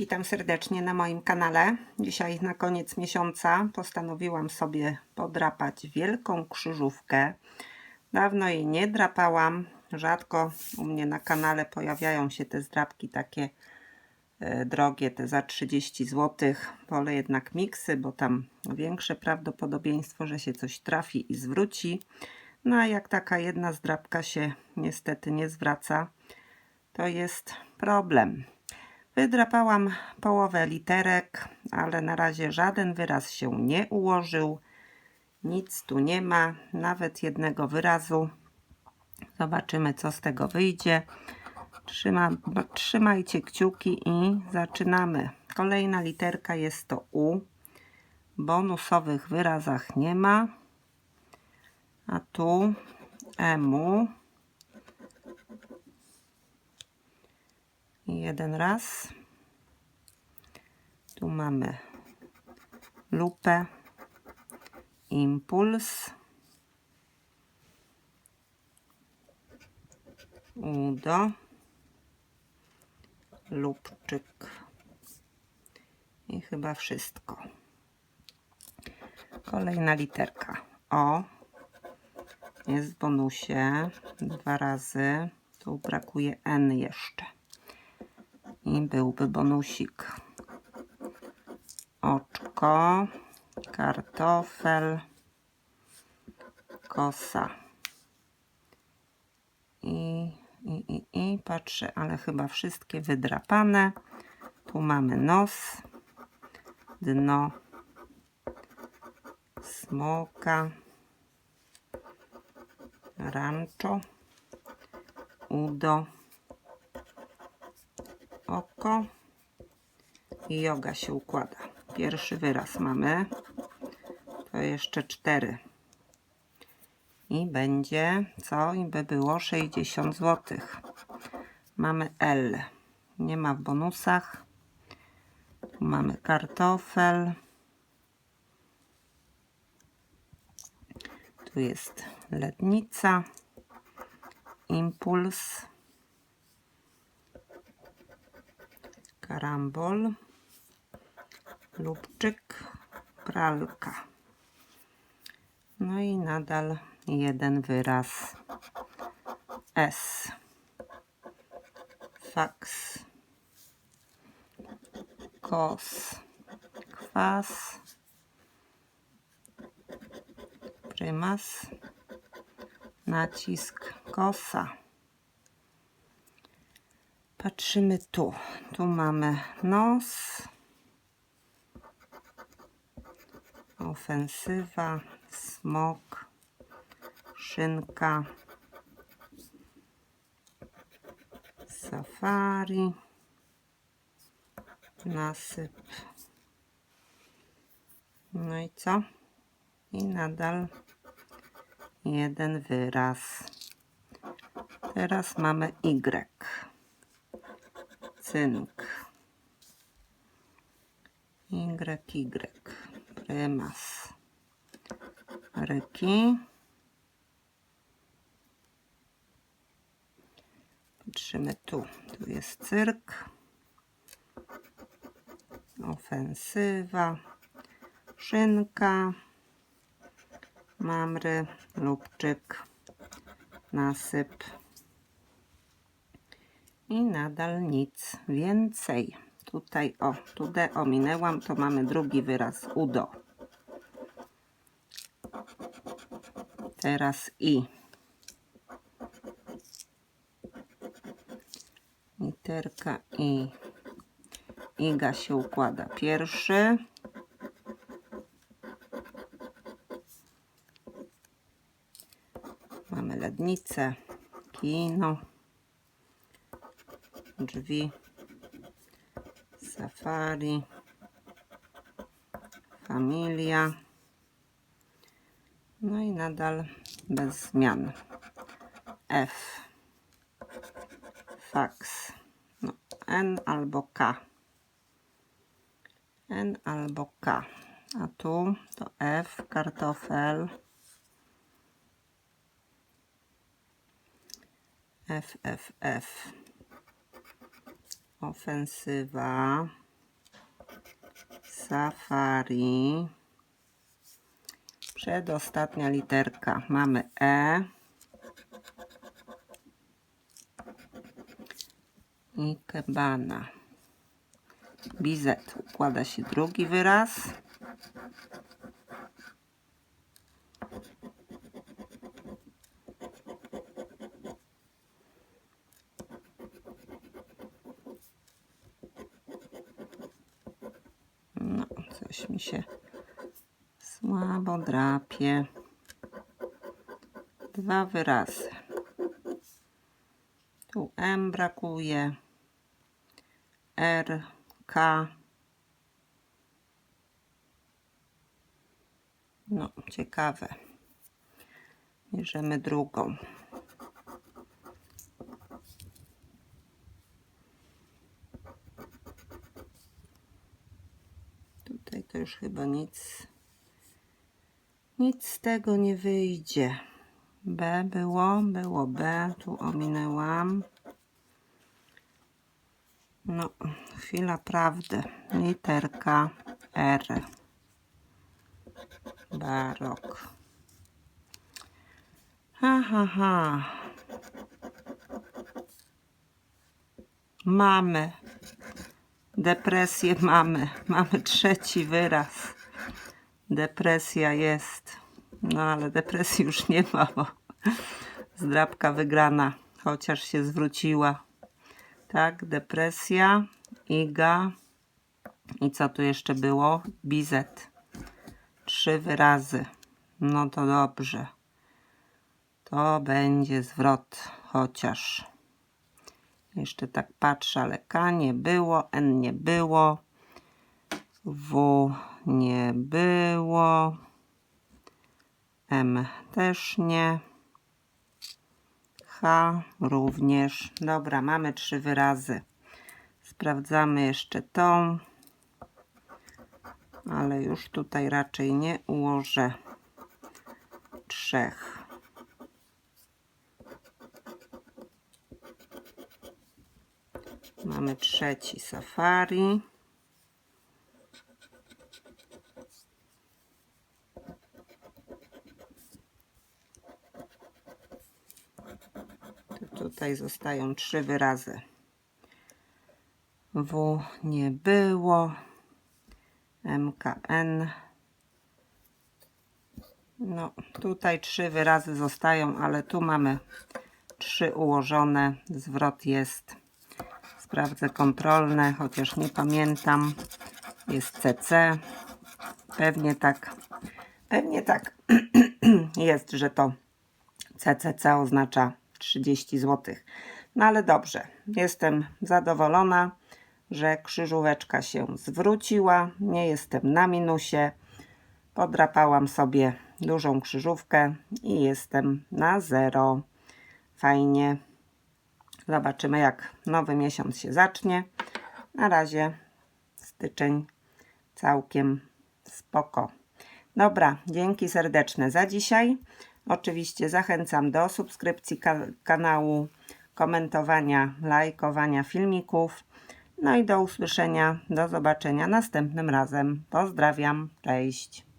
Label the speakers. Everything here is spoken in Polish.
Speaker 1: witam serdecznie na moim kanale. Dzisiaj na koniec miesiąca postanowiłam sobie podrapać wielką krzyżówkę. Dawno jej nie drapałam. Rzadko u mnie na kanale pojawiają się te zdrapki takie e, drogie, te za 30 zł. Wolę jednak miksy, bo tam większe prawdopodobieństwo, że się coś trafi i zwróci. No a jak taka jedna zdrapka się niestety nie zwraca, to jest problem. Wydrapałam połowę literek, ale na razie żaden wyraz się nie ułożył. Nic tu nie ma, nawet jednego wyrazu. Zobaczymy, co z tego wyjdzie. Trzyma, trzymajcie kciuki i zaczynamy. Kolejna literka jest to U. Bonusowych wyrazach nie ma. A tu emu. Jeden raz. Tu mamy lupę, impuls, udo, lubczyk i chyba wszystko. Kolejna literka O. Jest w bonusie dwa razy. Tu brakuje N jeszcze. I byłby bonusik. Oczko, kartofel, kosa. I, i, i, i patrzę, ale chyba wszystkie wydrapane. Tu mamy nos, dno, smoka, rancho, udo, oko i joga się układa. Pierwszy wyraz mamy, to jeszcze cztery. I będzie co? I by było 60 zł. Mamy L. Nie ma w bonusach. Tu mamy kartofel. Tu jest letnica. Impuls. Karambol. Lubczyk. Pralka. No i nadal jeden wyraz. S. Faks. Kos. Kwas. Prymas. Nacisk. Kosa. Patrzymy tu. Tu mamy nos. Ofensywa. Smok. Szynka. Safari. Nasyp. No i co? I nadal jeden wyraz. Teraz mamy Y. Cynk. Y, Y. Prymas. Ryki. Patrzymy tu. Tu jest cyrk. Ofensywa. Szynka. Mamry. Lubczyk. Nasyp. I nadal nic więcej. Tutaj o, tu ominęłam, to mamy drugi wyraz udo. Teraz I. Literka I. Iga się układa pierwszy. Mamy lednicę, kino, drzwi, safari, familia. No i nadal bez zmian. F. Fax. No, N albo K. N albo K. A tu to F, kartofel. F, F, F. Ofensywa. Safari. Przedostatnia literka. Mamy E. I kebana. Bizet. Układa się drugi wyraz. No, coś mi się słabo drapie. Dwa wyrazy. Tu M brakuje. R, K. No, ciekawe. Bierzemy drugą. Tutaj to już chyba nic, nic z tego nie wyjdzie. B było, było B, tu ominęłam. No, chwila prawdy. Literka R. Barok. Ha, ha, ha. Mamy. Depresję mamy. Mamy trzeci wyraz. Depresja jest. No ale depresji już nie ma, bo zdrabka wygrana, chociaż się zwróciła. Tak, depresja, iga. I co tu jeszcze było? Bizet. Trzy wyrazy. No to dobrze. To będzie zwrot, chociaż. Jeszcze tak patrzę, ale K nie było, N nie było, W nie było, M też nie, H również. Dobra, mamy trzy wyrazy. Sprawdzamy jeszcze tą, ale już tutaj raczej nie ułożę trzech. Mamy trzeci safari. Tu- Tutaj zostają trzy wyrazy. W nie było. MKN. No, tutaj trzy wyrazy zostają, ale tu mamy trzy ułożone. Zwrot jest Sprawdzę kontrolne, chociaż nie pamiętam. Jest CC. Pewnie tak. Pewnie tak jest, że to CCC oznacza 30 zł. No ale dobrze. Jestem zadowolona, że krzyżóweczka się zwróciła. Nie jestem na minusie. Podrapałam sobie dużą krzyżówkę i jestem na zero. Fajnie. Zobaczymy, jak nowy miesiąc się zacznie. Na razie styczeń całkiem spoko. Dobra, dzięki serdeczne za dzisiaj. Oczywiście zachęcam do subskrypcji ka kanału, komentowania, lajkowania filmików. No i do usłyszenia, do zobaczenia następnym razem. Pozdrawiam, cześć.